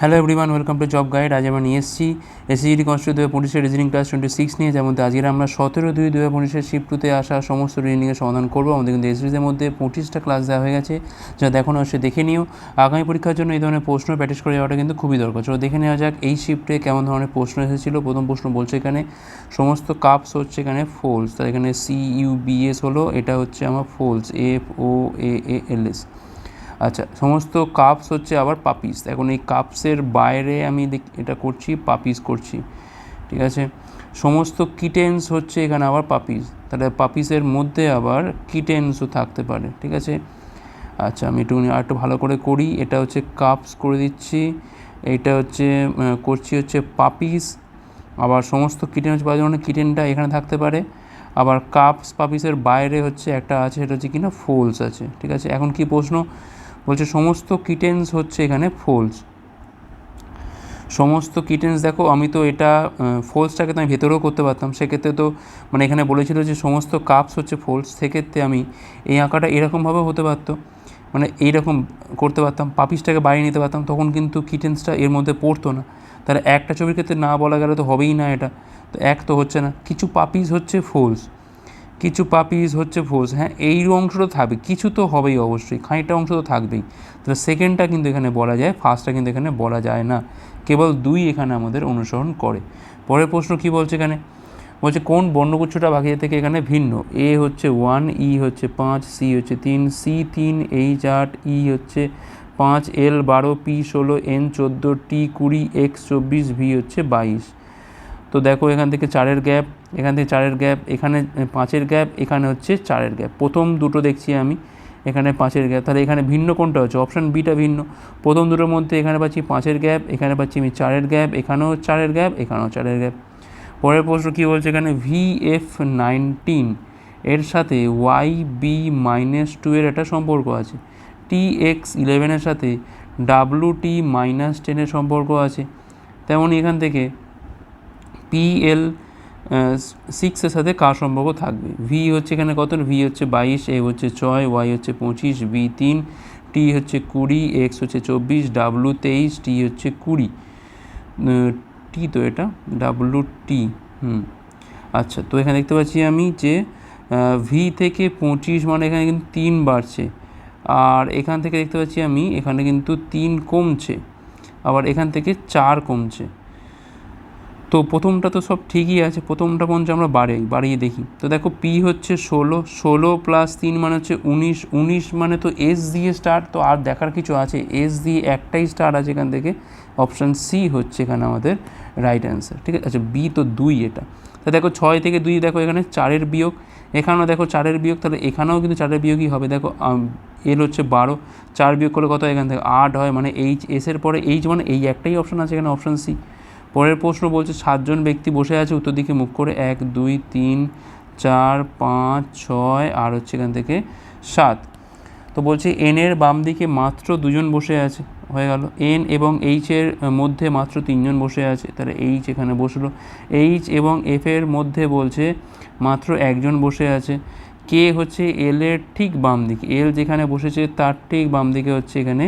Hello everyone welcome to job guide আজ আমরা নিয়ে এসেছি এসিজিডি কনস্টিটিউট দু হাজার পঁচিশের রিজনিং ক্লাস টোয়েন্টি সিক্স নিয়ে যেমন আজকের আমরা সতেরো দুই দু হাজার পঁচিশের শিফট টুতে আসা সমস্ত রিজনিংয়ের সমাধান করব। আমাদের কিন্তু এসিডির মধ্যে পঁচিশটা ক্লাস দেওয়া হয়ে গেছে। যা দেখানো হচ্ছে দেখে নিও। আগামী পরীক্ষার জন্য এই ধরনের প্রশ্ন প্র্যাকটিস করে যাওয়াটা কিন্তু খুবই দরকার। চলো দেখে নেওয়া যাক এই শিফটে কেমন ধরনের প্রশ্ন এসেছিল। প্রথম প্রশ্ন বলছে এখানে, সমস্ত কাপস হচ্ছে এখানে ফোলস তার এখানে সি ইউ বি এস হলো, এটা হচ্ছে আমার ফোলস এফ ও এ এল এস আচ্ছা সমস্ত কাপস হচ্ছে আবার পাপিস এখন এই কাপসের বাইরে আমি এটা করছি পাপিস করছি, ঠিক আছে? সমস্ত কিটেন্স হচ্ছে এখানে আবার পাপিস তাহলে পাপিসের মধ্যে আবার কিটেন্সও থাকতে পারে, ঠিক আছে? আচ্ছা আমি একটু আর একটু ভালো করে করি। এটা হচ্ছে কাপস করে দিচ্ছি। এটা হচ্ছে করছি হচ্ছে পাপিস আবার সমস্ত কিটেন হচ্ছে ধরনের কিটেনটা এখানে থাকতে পারে। আবার কাপস পাপিসের বাইরে হচ্ছে একটা আছে, সেটা হচ্ছে কিনা ফোলস আছে, ঠিক আছে? এখন কি প্রশ্ন? বলছে সমস্ত কিটেন্স হচ্ছে এখানে ফোলস সমস্ত কিটেন্স দেখো, আমি তো এটা ফোলসটাকে তো আমি ভেতরেও করতে পারতাম। সেক্ষেত্রে তো মানে এখানে বলেছিল যে সমস্ত কাপস হচ্ছে ফোলস সেক্ষেত্রে আমি এই আঁকাটা এরকমভাবে হতে পারতো। মানে এইরকম করতে পারতাম, পাপিসটাকে বাইরে নিতে পারতাম, তখন কিন্তু কিটেন্সটা এর মধ্যে পড়তো না। তাহলে একটা ছবির ক্ষেত্রে না বলা গেলে তো হবেই না এটা। তো এক তো হচ্ছে না, কিছু পাপিস হচ্ছে ফোলস কিছু পাপিস হচ্ছে ফোর্স হ্যাঁ এই অংশটা থাকবে, কিছু তো হবেই অবশ্যই, খানিকটা অংশ তো থাকবেই। তাহলে সেকেন্ডটা কিন্তু এখানে বলা যায় ফার্স্টটা কিন্তু এখানে বলা যায় না, কেবল দুই এখানে আমাদের অনুসরণ করে। পরের প্রশ্ন কি বলছে এখানে? বলছে, কোন বর্ণগুচ্ছটা বাকি থেকে এখানে ভিন্ন? এ হচ্ছে ওয়ান ই হচ্ছে পাঁচ সি হচ্ছে তিন সি তিন এইচ আট ই হচ্ছে পাঁচ এল বারো পি ষোলো এন চোদ্দ টি কুড়ি এক্স চব্বিশ ভি হচ্ছে বাইশ। তো দেখো এখান থেকে চারের গ্যাপ এখান থেকে চারের গ্যাপ, এখানে পাঁচের গ্যাপ, এখানে হচ্ছে চারের গ্যাপ। প্রথম দুটো দেখছি আমি, এখানে পাঁচের গ্যাপ। তাহলে এখানে ভিন্ন কোনটা হচ্ছে? অপশান বিটা ভিন্ন। প্রথম দুটোর মধ্যে এখানে পাচ্ছি পাঁচের গ্যাপ, এখানে পাচ্ছি আমি চারের গ্যাপ, এখানেও চারের গ্যাপ, এখানেও চারের গ্যাপ। পরের প্রশ্ন কী বলছে এখানে? ভি এফ নাইনটিন এর সাথে ওয়াই বি মাইনাস টু এর একটা সম্পর্ক আছে। টি এক্স ইলেভেনের সাথে ডাব্লু টি মাইনাস টেনের সম্পর্ক আছে। তেমনই এখান থেকে পিএল সিক্সের সাথে কার সম্পর্ক থাকবে। ভি হচ্ছে এখানে কত? ভি হচ্ছে বাইশ এ হচ্ছে ছয় ওয়াই হচ্ছে পঁচিশ বি তিন টি হচ্ছে কুড়ি এক্স হচ্ছে চব্বিশ ডাব্লু তেইশ টি হচ্ছে কুড়ি। টি তো এটা ডাব্লু টি হুম। আচ্ছা তো এখানে দেখতে পাচ্ছি আমি যে ভি থেকে পঁচিশ মানে এখানে কিন্তু তিন বাড়ছে। আর এখান থেকে দেখতে পাচ্ছি আমি এখানে কিন্তু তিন কমছে। আবার এখান থেকে চার কমছে। তো প্রথমটা তো সব ঠিকই আছে, প্রথমটা পঞ্চ আমরা বাড়াই বাড়িয়ে দেখি। তো দেখো পি হচ্ছে ষোলো ষোলো প্লাস তিন মানে হচ্ছে উনিশ উনিশ মানে তো এস দিয়ে স্টার্ট তো আর দেখার কিছু আছে? এস দিয়ে একটাই স্টার্ট আছে এখান থেকে। অপশান সি হচ্ছে এখানে আমাদের রাইট অ্যান্সার ঠিক আছে? আচ্ছা বি তো দুই এটা। তা দেখো ছয় থেকে দুই দেখো এখানে চারের বিয়োগ। এখানেও দেখো চারের বিয়োগ, তাহলে এখানেও কিন্তু চারের বিয়োগই হবে। দেখো এল হচ্ছে বারো, চার বিয়োগ করলে কত এখান থেকে? আট হয় মানে এইচ এসের পরে এইচ মানে এই একটাই অপশান আছে এখানে অপশান সি পরের প্রশ্ন বলছে, সাতজন ব্যক্তি বসে আছে, উত্তর দিকে মুখ করে এক, দুই, তিন, চার, পাঁচ, ছয়, আর হচ্ছে এখান থেকে সাত। তো বলছে, এন এর বাম দিকে মাত্র দুজন বসে আছে, হয়ে গেল। এন এবং এইচ এর মধ্যে মাত্র তিনজন বসে আছে, তাহলে এইচ এখানে বসল। এইচ এবং এফ এর মধ্যে বলছে, মাত্র একজন বসে আছে। কে হচ্ছে এল এর ঠিক বাম দিকে, এল যেখানে বসেছে, তার ঠিক বাম দিকে হচ্ছে এখানে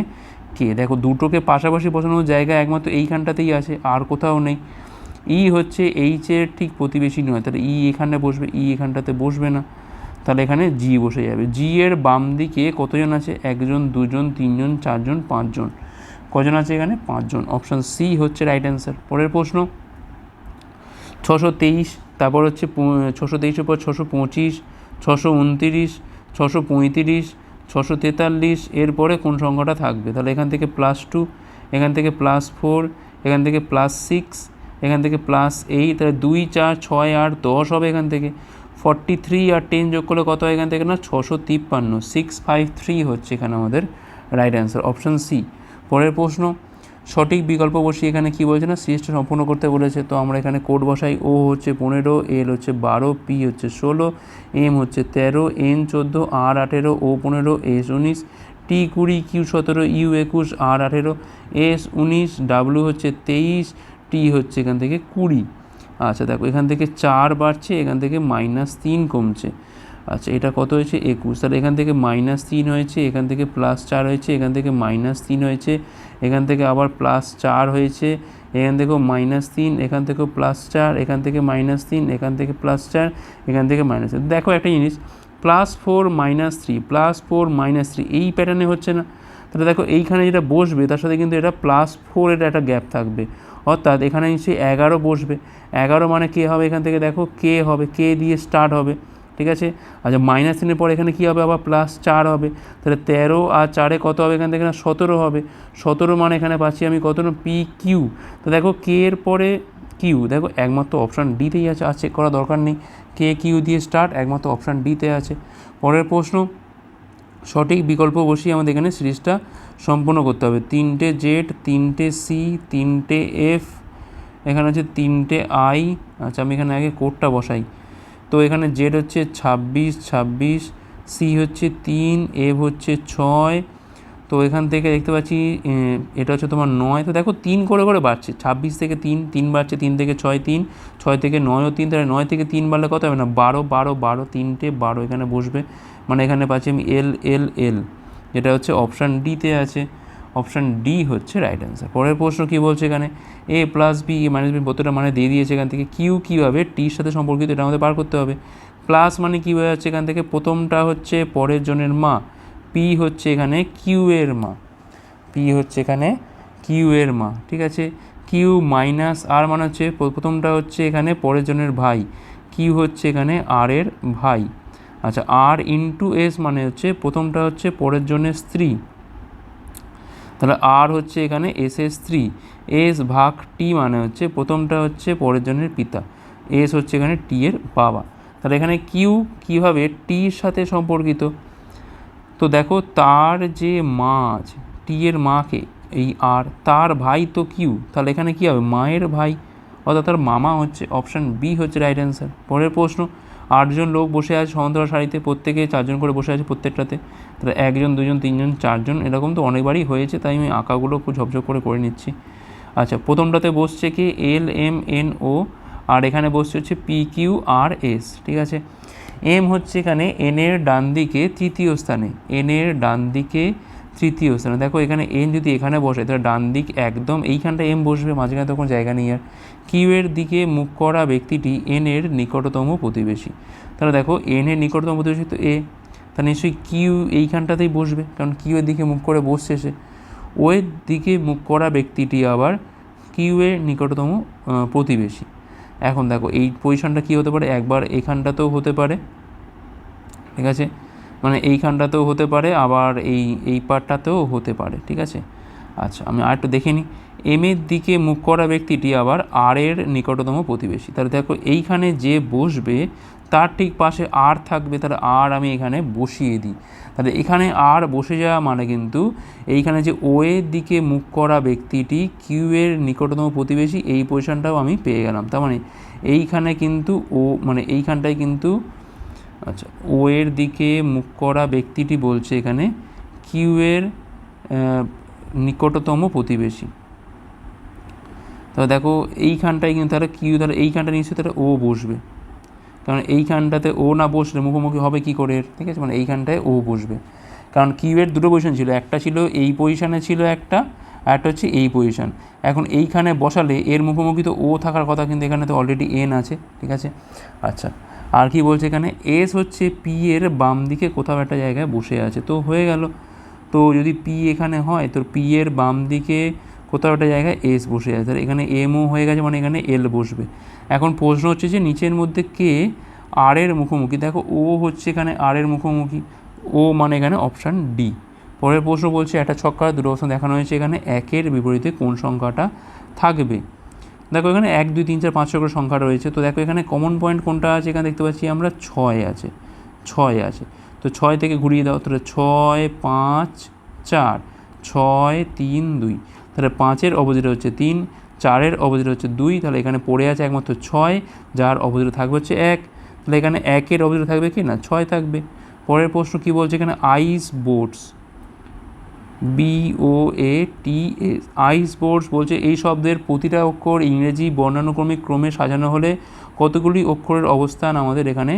কে? দেখো, দুটোকে পাশাপাশি বসানোর জায়গা একমাত্র এইখানটাতেই আছে, আর কোথাও নেই। ই হচ্ছে এইচের ঠিক প্রতিবেশী নয়, তাহলে ই এখানে বসবে, ই এখানটাতে বসবে না। তাহলে এখানে জি বসে যাবে। জি এর বাম দিকে কতজন আছে? একজন, দুজন, তিনজন, চারজন, পাঁচজন। কজন আছে এখানে? পাঁচজন। অপশান সি হচ্ছে রাইট অ্যান্সার পরের প্রশ্ন, ছশো তেইশ, তারপর হচ্ছে ছশো তেইশের পর ছশো পঁচিশ, ছশো উনতিরিশ, ছশো পঁয়ত্রিশ ছশো তেতাল্লিশ এরপরে কোন সংখ্যাটা থাকবে? তাহলে এখান থেকে প্লাস টু এখান থেকে প্লাস ফোর এখান থেকে প্লাস সিক্স এখান থেকে প্লাস এইট তাহলে দুই, চার, ছয়, আট, দশ হবে এখান থেকে। ফর্টি থ্রি আর টেন যোগ করলে কত হয় এখান থেকে না? ছশো তিপ্পান্ন। সিক্স ফাইভ থ্রি হচ্ছে এখানে আমাদের রাইট অ্যান্সার অপশান সি পরের প্রশ্ন সঠিক বিকল্প বসিয়ে এখানে কী বলছে না? সিরিজটা সম্পূর্ণ করতে বলেছে। তো আমরা এখানে কোড বসাই। ও হচ্ছে পনেরো, এল হচ্ছে বারো, পি হচ্ছে ষোলো, এম হচ্ছে তেরো, এন চোদ্দ, আর আঠেরো, ও পনেরো, এস উনিশ, টি কুড়ি, কিউ সতেরো, ইউ একুশ, আর আঠেরো, এস উনিশ, ডাব্লু হচ্ছে তেইশ, টি হচ্ছে এখান থেকে কুড়ি। আচ্ছা দেখো, এখান থেকে চার বাড়ছে, এখান থেকে মাইনাস তিন কমছে। আচ্ছা এটা কত হয়েছে? একুশ। তাহলে এখান থেকে মাইনাস তিন হয়েছে, এখান থেকে প্লাস চার হয়েছে, এখান থেকে মাইনাস তিন হয়েছে, এখান থেকে আবার প্লাস চার হয়েছে, এখান থেকেও মাইনাস তিন, এখান থেকেও প্লাস চার, এখান থেকে মাইনাস তিন, এখান থেকে প্লাস চার, এখান থেকে মাইনাস দেখো একটা জিনিস plus four minus three plus four minus three এই প্যাটার্নে হচ্ছে না। তাহলে দেখো এইখানে যেটা বসবে, তার সাথে কিন্তু এটা প্লাস ফোরের একটা গ্যাপ থাকবে। অর্থাৎ এখানে নিশ্চয়ই এগারো বসবে। এগারো মানে কে হবে এখান থেকে? দেখো কে হবে, কে দিয়ে স্টার্ট হবে। ঠিক আছে? আচ্ছা মাইনাস তিনের পর এখানে কী হবে? আবার প্লাস চার হবে। তাহলে তেরো আর চারে কত হবে এখান থেকে? সতেরো হবে। সতেরো মানে এখানে পাচ্ছি আমি কত? পি কিউ তো দেখো কে এর পরে কিউ দেখো, একমাত্র অপশান ডিতেই আছে আর চেক করা দরকার নেই। কে কিউ দিয়ে স্টার্ট একমাত্র অপশান ডিতে আছে। পরের প্রশ্ন, সঠিক বিকল্প বসিয়ে আমাদের এখানে সিরিজটা সম্পূর্ণ করতে হবে। তিনটে জেড তিনটে সি তিনটে এফ এখানে হচ্ছে তিনটে আই আচ্ছা আমি এখানে আগে কোডটা বসাই। তো এখানে জেড হচ্ছে ছাব্বিশ ছাব্বিশ সি হচ্ছে তিন এফ হচ্ছে ছয়। তো এখান থেকে দেখতে পাচ্ছি এটা হচ্ছে তোমার নয়। তো দেখো তিন করে করে বাড়ছে। ছাব্বিশ থেকে তিন তিন বাড়ছে, তিন থেকে ছয়, তিন। ছয় থেকে নয়ও তিন, তাহলে নয় থেকে তিন বাড়লে কত হবে না? বারো বারো বারো, তিনটে, বারো এখানে বসবে। মানে এখানে পাচ্ছি আমি এল এল এল যেটা হচ্ছে অপশান ডিতে আছে। অপশান ডি হচ্ছে রাইট অ্যান্সার পরের প্রশ্ন কী বলছে এখানে? A plus B A minus B প্রত্যেকটা মানে দিয়ে দিয়েছে এখান থেকে। কিউ কীভাবে? টির সাথে সম্পর্কিত, এটা আমাদের বার করতে হবে। প্লাস মানে কী হয়ে যাচ্ছে এখান থেকে? প্রথমটা হচ্ছে পরের জনের মা। পি হচ্ছে এখানে কিউ এর মা। পি হচ্ছে এখানে কিউ এর মা। ঠিক আছে? কিউ মাইনাস আর মানে হচ্ছে প্রথমটা হচ্ছে এখানে পরের জনের ভাই। কিউ হচ্ছে এখানে আর এর ভাই। আচ্ছা আর ইন্টু এস মানে হচ্ছে, প্রথমটা হচ্ছে পরের জনের স্ত্রী। তাহলে আর হচ্ছে এখানে এস এস স্ত্রী এস ভাগ টি মানে হচ্ছে প্রথমটা হচ্ছে পরের জনের পিতা এস হচ্ছে এখানে টি এর বাবা। তাহলে এখানে কিউ কীভাবে টির সাথে সম্পর্কিত? তো দেখো তার যে মা আছে টি এর মাকে, এই আর তার ভাই তো কিউ তাহলে এখানে কী হবে? মায়ের ভাই, অর্থাৎ তার মামা হচ্ছে অপশান বি হচ্ছে রাইট অ্যান্সার পরের প্রশ্ন, আটজন লোক বসে আছে সমান্তরাল সারিতে, প্রত্যেকে চারজন করে বসে আছে প্রত্যেকটাতে। তাহলে একজন, দুজন, তিনজন, চারজন এরকম তো অনেকবারই হয়েছে, তাই আমি আঁকাগুলো খুব ঝপঝপ করে করে নিচ্ছি। আচ্ছা প্রথমটাতে বসছে কি এল, এম, এন, ও, আর এখানে বসছে হচ্ছে পি, কিউ, আর, এস, ঠিক আছে? এম হচ্ছে এখানে এনের ডান দিকে তৃতীয় স্থানে এনের ডান দিকে তৃতীয় স্থানে। দেখো এখানে এন যদি এখানে বসে, তাহলে ডান দিক একদম এইখানটা এম বসবে, মাঝখানে তো কোনো জায়গা নেই আর। কিউ এর দিকে মুখ করা ব্যক্তিটি এন এর নিকটতম প্রতিবেশী। তাহলে দেখো এন এর নিকটতম প্রতিবেশী তো এ। তা নিশ্চয়ই কিউ এইখানটাতেই বসবে, কারণ কিউ এর দিকে মুখ করে বসছে সে। ও এর দিকে মুখ করা ব্যক্তিটি আবার কিউ এর নিকটতম প্রতিবেশী। এখন দেখো, এই পজিশনটা কী হতে পারে? একবার এইখানটাতেও হতে পারে, ঠিক আছে? মানে এইখানটাতেও হতে পারে, আবার এই এই পার্টটাতেও হতে পারে, ঠিক আছে? আচ্ছা আমি আর একটু দেখে নিই। এম এর দিকে মুখ করা ব্যক্তিটি আবার আর এর নিকটতম প্রতিবেশী। তাহলে দেখো, এইখানে যে বসবে তার ঠিক পাশে আর থাকবে, তাহলে আর আমি এখানে বসিয়ে দিই। তাহলে এখানে আর বসে যাওয়া মানে কিন্তু এইখানে যে ও এর দিকে মুখ করা ব্যক্তিটি কিউ এর নিকটতম প্রতিবেশী, এই পজিশনটাও আমি পেয়ে গেলাম। তার মানে এইখানে কিন্তু ও মানে এইখানটায় কিন্তু আচ্ছা ও এর দিকে মুখ করা ব্যক্তিটি বলছে এখানে কিউ এর নিকটতম প্রতিবেশী। তাহলে দেখো এইখানটায় কিন্তু তারা কিউ তাহলে এইখানটা নিশ্চয়ই তারা ও বসবে। কারণ এইখানটাতে ও না বসলে মুখোমুখি হবে কী করে? ঠিক আছে? মানে এইখানটায় ও বসবে। কারণ কিউয়ের দুটো পজিশন ছিল, একটা ছিল এই পজিশানে ছিল একটা, আর একটা হচ্ছে এই পজিশান এখন এইখানে বসালে এর মুখোমুখি তো ও থাকার কথা, কিন্তু এখানে তো অলরেডি এন আছে, ঠিক আছে? আচ্ছা আর কি বলছে এখানে? এস হচ্ছে পি এর বাম দিকে কোথাও একটা জায়গায় বসে আছে। তো হয়ে গেল। তো যদি পি এখানে হয়, তো পি এর বাম দিকে কোথাও একটা জায়গায় এস বসে আছে তাহলে এখানে এমও হয়ে গেছে মানে এখানে এল বসবে। এখন প্রশ্ন হচ্ছে যে নিচের মধ্যে কে আর এর মুখোমুখি? দেখো ও হচ্ছে এখানে আর এর মুখোমুখি। ও মানে এখানে অপশান ডি পরের প্রশ্ন বলছে, একটা ছক্কা দুটো অপশান দেখানো হয়েছে, এখানে একের বিপরীতে কোন সংখ্যাটা থাকবে? দেখো এখানে এক, দুই, তিন, চার, পাঁচ, ছয় করে সংখ্যা রয়েছে। তো দেখো এখানে কমন পয়েন্ট কোনটা আছে? এখানে দেখতে পাচ্ছি আমরা ছয় আছে। ছয় আছে। তো ছয় থেকে ঘুরিয়ে দাও, তাহলে ছয়, পাঁচ, চার। ছয়, তিন, দুই। তাহলে পাঁচের অপোজিট হচ্ছে তিন, চারের অপোজিট হচ্ছে দুই, তাহলে এখানে পড়ে আছে একমাত্র ছয়, যার অপোজিট থাকবে হচ্ছে এক। তাহলে এখানে একের অপোজিট থাকবে কি? না, ছয় থাকবে। পরের প্রশ্ন কী বলছে এখানে? Ice boards B O A T S ice boards বলছে এই শব্দের প্রতিটা অক্ষর ইংরেজি বর্ণানুক্রমিক ক্রমে সাজানো হলে কতগুলি অক্ষরের অবস্থান আমাদের এখানে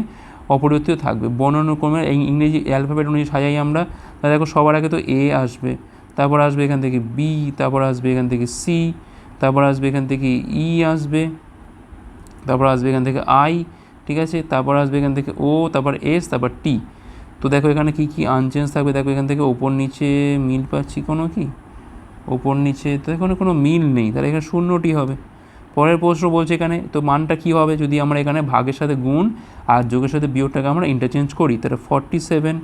অপরিবর্তিত থাকবে? বর্ণানুক্রমে ইংরেজি অ্যালফাবেট অনুযায়ী সাজাই আমরা। তাহলে দেখো সবার আগে তো এ আসবে। তারপর আসবে এখান থেকে বি তারপর আসবে এখান থেকে সি তারপর আসবে এখান থেকে ই আসবে, তারপর আসবে এখান থেকে আই ঠিক আছে? তারপর আসবে এখান থেকে ও তারপর এস তারপর টি তো দেখো এখানে কি কি আনচেঞ্জ থাকবে? দেখো এখান থেকে ওপর নিচে মিল পাচ্ছি কোনো কি? ওপর নিচে, তো এখানে কোনো মিল নেই। তাহলে এখানে শূন্যটি হবে। পরের প্রশ্ন বলছে এখানে, তো মানটা কী হবে? যদি আমরা এখানে ভাগের সাথে গুণ আর যোগের সাথে বিয়োগটাকে আমরা ইন্টারচেঞ্জ করি, তাহলে ফর্টি সেভেন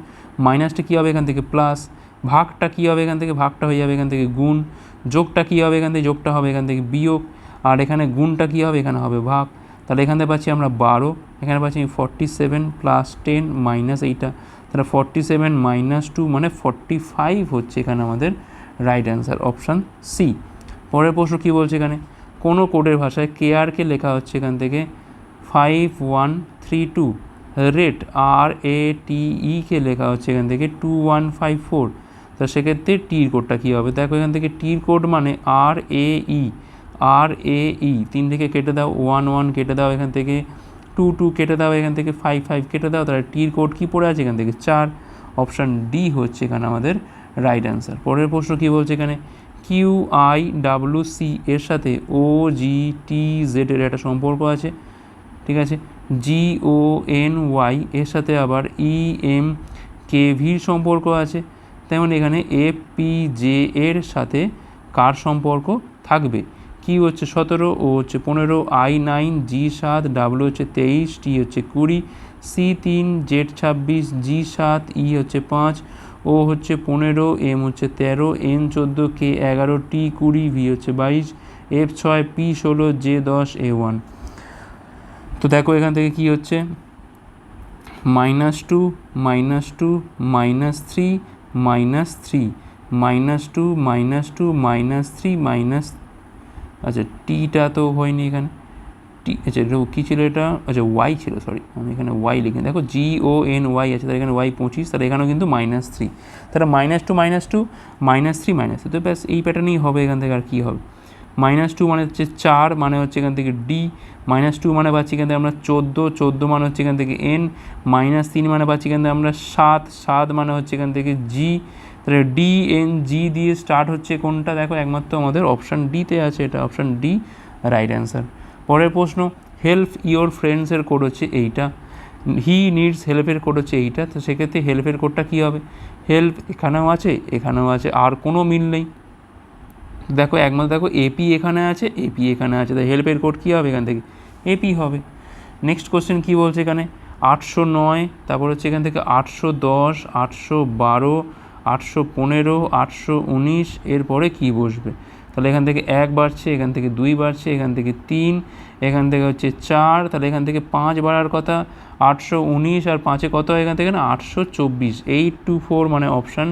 মাইনাসটা কী হবে এখান থেকে? প্লাস ভাগটা কী হবে এখান থেকে? ভাগটা হয়ে যাবে এখান থেকে গুণ। যোগটা কী হবে এখান থেকে? যোগটা হবে এখান থেকে বিয়োগ। আর এখানে গুণটা কী হবে? এখানে হবে ভাগ। তাহলে এখান থেকে পাচ্ছি আমরা বারো। এখানে পাচ্ছি forty seven plus ten minus এইটা। তাহলে ফর্টি সেভেন মাইনাস টু মানে ফর্টি ফাইভ হচ্ছে এখানে আমাদের রাইট অ্যান্সার অপশান সি পরের প্রশ্ন কী বলছে এখানে? কোনো কোডের ভাষায় কে কেআরকে লেখা হচ্ছে এখান থেকে? Five one three two rate R A T ইকে লেখা হচ্ছে এখান থেকে টু ওয়ান ফাইভ ফোর তো সেক্ষেত্রে টির কোডটা কী হবে? দেখো এখান থেকে টির কোড মানে আর এ ই আর এ ই তিন থেকে কেটে দাও ওয়ান ওয়ান কেটে দাও এখান থেকে টু টু কেটে দাও এখান থেকে ফাইভ ফাইভ কেটে দাও, তাহলে টির কোড কী পড়ে আছে এখান থেকে? চার। অপশান ডি হচ্ছে এখানে আমাদের রাইট অ্যান্সার পরের প্রশ্ন কী বলছে এখানে? কিউ আই ডাব্লু সি এর সাথে ও জি টি জেড এর একটা সম্পর্ক আছে, ঠিক আছে? জি ও এন ওয়াই এর সাথে আবার ই এম কে ভির সম্পর্ক আছে। তেমন এখানে এফ পি জে এর সাথে কার সম্পর্ক থাকবে? কি হচ্ছে সতেরো ও হচ্ছে পনেরো আই নাইন জি সাত ডাব্লু হচ্ছে তেইশ টি হচ্ছে কুড়ি সি তিন জেড ছাব্বিশ জি সাত ই হচ্ছে পাঁচ ও হচ্ছে পনেরো এম হচ্ছে তেরো এন চোদ্দ কে এগারো টি কুড়ি ভি হচ্ছে বাইশ এফ ছয় পি ষোলো জে দশ এ ওয়ান তো দেখো এখান থেকে কি হচ্ছে? Minus two minus two minus three minus three minus two minus two minus three minus আচ্ছা টিটা তো হয়নি এখানে। টি আচ্ছা কী ছিল এটা? আচ্ছা ওয়াই ছিল সরি আমি এখানে ওয়াই লিখে। দেখো জি ও এন ওয়াই আছে, তাহলে এখানে ওয়াই পঁচিশ, তাহলে এখানেও কিন্তু মাইনাস থ্রি তাহলে minus two minus two minus three minus তো ব্যাস, এই প্যাটার্নেই হবে এখান থেকে আর কী হবে? মাইনাস টু মানে হচ্ছে চার মানে হচ্ছে এখান থেকে ডি মাইনাস টু মানে পাচ্ছি এখান থেকে আমরা চোদ্দ চোদ্দ মানে হচ্ছে এখান থেকে এন মাইনাস তিন মানে পাচ্ছি এখান থেকে আমরা সাত সাত মানে হচ্ছে এখান থেকে জি তাহলে ডি এন জি দিয়ে স্টার্ট হচ্ছে কোনটা? দেখো একমাত্র আমাদের অপশান ডিতে আছে এটা অপশান ডি রাইট অ্যান্সার পরের প্রশ্ন হেল্প ইওর ফ্রেন্ডসের কোড হচ্ছে এইটা। হি নিডস হেল্পের কোড হচ্ছে এইটা, তো সেক্ষেত্রে হেল্পের কোডটা কী হবে? হেল্প এখানেও আছে এখানেও আছে, আর কোনো মিল নেই। দেখো একমাত্র দেখো এপি এখানে আছে এপি এখানে আছে তো হেল্পের কোড কী হবে এখান থেকে? এপি হবে। নেক্সট কোশ্চেন কী বলছে এখানে? আটশো নয়, তারপর হচ্ছে এখান থেকে আটশো দশ, আটশো বারো, আটশো পনেরো, আটশো উনিশ, এরপরে কী বসবে? তাহলে এখান থেকে এক বাড়ছে, এখান থেকে দুই বাড়ছে, এখান থেকে তিন, এখান থেকে হচ্ছে চার, তাহলে এখান থেকে পাঁচ বাড়ার কথা, আটশো উনিশ আর পাঁচে কত এখান থেকে না? আটশো চব্বিশ এইট টু ফোর মানে অপশান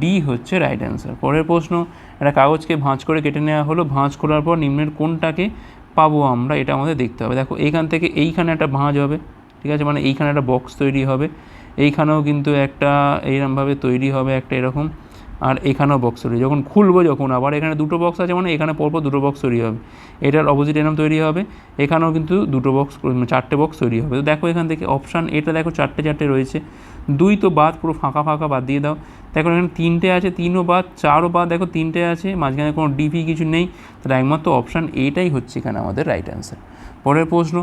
ডি হচ্ছে রাইট অ্যান্সার পরের প্রশ্ন, একটা কাগজকে ভাঁজ করে কেটে নেওয়া হলো। ভাঁজ করার পর নিম্নের কোনটাকে পাবো আমরা, এটা আমাদের দেখতে হবে। দেখো এইখান থেকে এইখানে একটা ভাঁজ হবে, ঠিক আছে? মানে এইখানে একটা বক্স তৈরি হবে। এইখানেও কিন্তু একটা এইরকমভাবে তৈরি হবে, একটা এরকম। আর এখানেও বক্স তৈরি। যখন খুলবো যখন আবার এখানে দুটো বক্স আছে মানে এখানে পরপর দুটো বক্স তৈরি হবে। এটার অপোজিট এরম তৈরি হবে। এখানেও কিন্তু দুটো বক্স চারটে বক্স তৈরি হবে। তো দেখো এখান থেকে অপশান এটা দেখো চারটে চারটে রয়েছে। দুই তো বাদ পুরো ফাঁকা ফাঁকা বাদ দিয়ে দাও। দেখো এখানে তিনটে আছে, তিনও বাদ, চারও বাদ, দেখো তিনটে আছে। মাঝখানে কোনো ডিপি কিছু নেই। তাহলে একমাত্র অপশান এইটাই হচ্ছে এখানে আমাদের রাইট অ্যান্সার পরের প্রশ্ন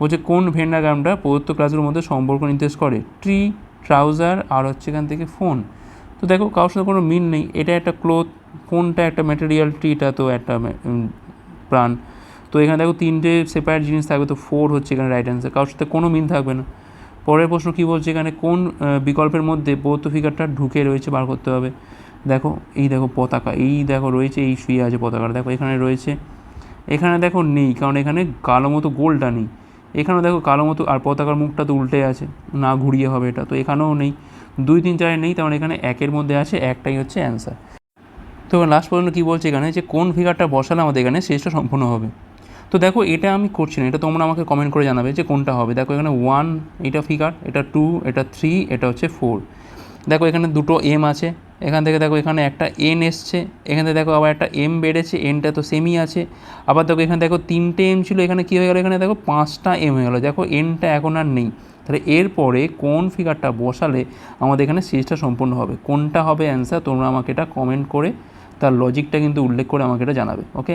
বলছে, কোন ভেন্ডাগ্রামটা প্রদত্ত ক্লাসের মধ্যে সম্পর্ক নির্দেশ করে? ট্রি ট্রাউজার আর হচ্ছে এখান থেকে ফোন তো দেখো, কারোর সাথে কোনো মিল নেই। এটা একটা ক্লোথ ফোনটা একটা ম্যাটেরিয়াল ট্রিটা তো একটা প্রাণ। তো এখানে দেখো, তিনটে সেপারেট জিনিস থাকবে। তো ফোর হচ্ছে এখানে রাইট অ্যান্সার কারোর সাথে কোনো মিল থাকবে না। পরের প্রশ্ন কী বলছে এখানে? কোন বিকল্পের মধ্যে বৌদ্ধ ফিগারটা ঢুকে রয়েছে বার করতে হবে? দেখো, এই দেখো পতাকা, এই দেখো রয়েছে, এই শুয়ে আছে পতাকাটা। দেখো, এখানে রয়েছে। এখানে দেখো নেই, কারণ এখানে কালো মতো গোলটা নেই। এখানেও দেখো কালো মতো, আর পতাকার মুখটা তো উল্টে আছে। না ঘুরিয়ে হবে এটা। তো এখানেও নেই। দুই তিন চারে নেই তেমন এখানে একের মধ্যে আছে, একটাই হচ্ছে অ্যান্সার তো লাস্ট পর্যন্ত কী বলছে এখানে? যে কোন ফিগারটা বসালে আমাদের এখানে শেষটা সম্পূর্ণ হবে। তো দেখো, এটা আমি করছি না, এটা তোমরা আমাকে কমেন্ট করে জানাবে যে কোনটা হবে। দেখো, এখানে ওয়ান এটা ফিগার এটা টু এটা থ্রি এটা হচ্ছে ফোর দেখো, এখানে দুটো এম আছে। এখান থেকে দেখো, এখানে একটা এন এসছে। এখান থেকে দেখো, আবার একটা এম বেড়েছে এনটা তো সেমই আছে। আবার দেখো, এখানে দেখো, তিনটে এম ছিল, এখানে কী হয়ে গেলো? এখানে দেখো, পাঁচটা এম হয়ে গেলো। দেখো এনটা এখন আর নেই। তাহলে এরপরে কোন ফিগারটা বসালে আমাদের এখানে সিরিজটা সম্পূর্ণ হবে? কোনটা হবে অ্যান্সার তোমরা আমাকে এটা কমেন্ট করে তার লজিকটা কিন্তু উল্লেখ করে আমাকে এটা জানাবে ওকে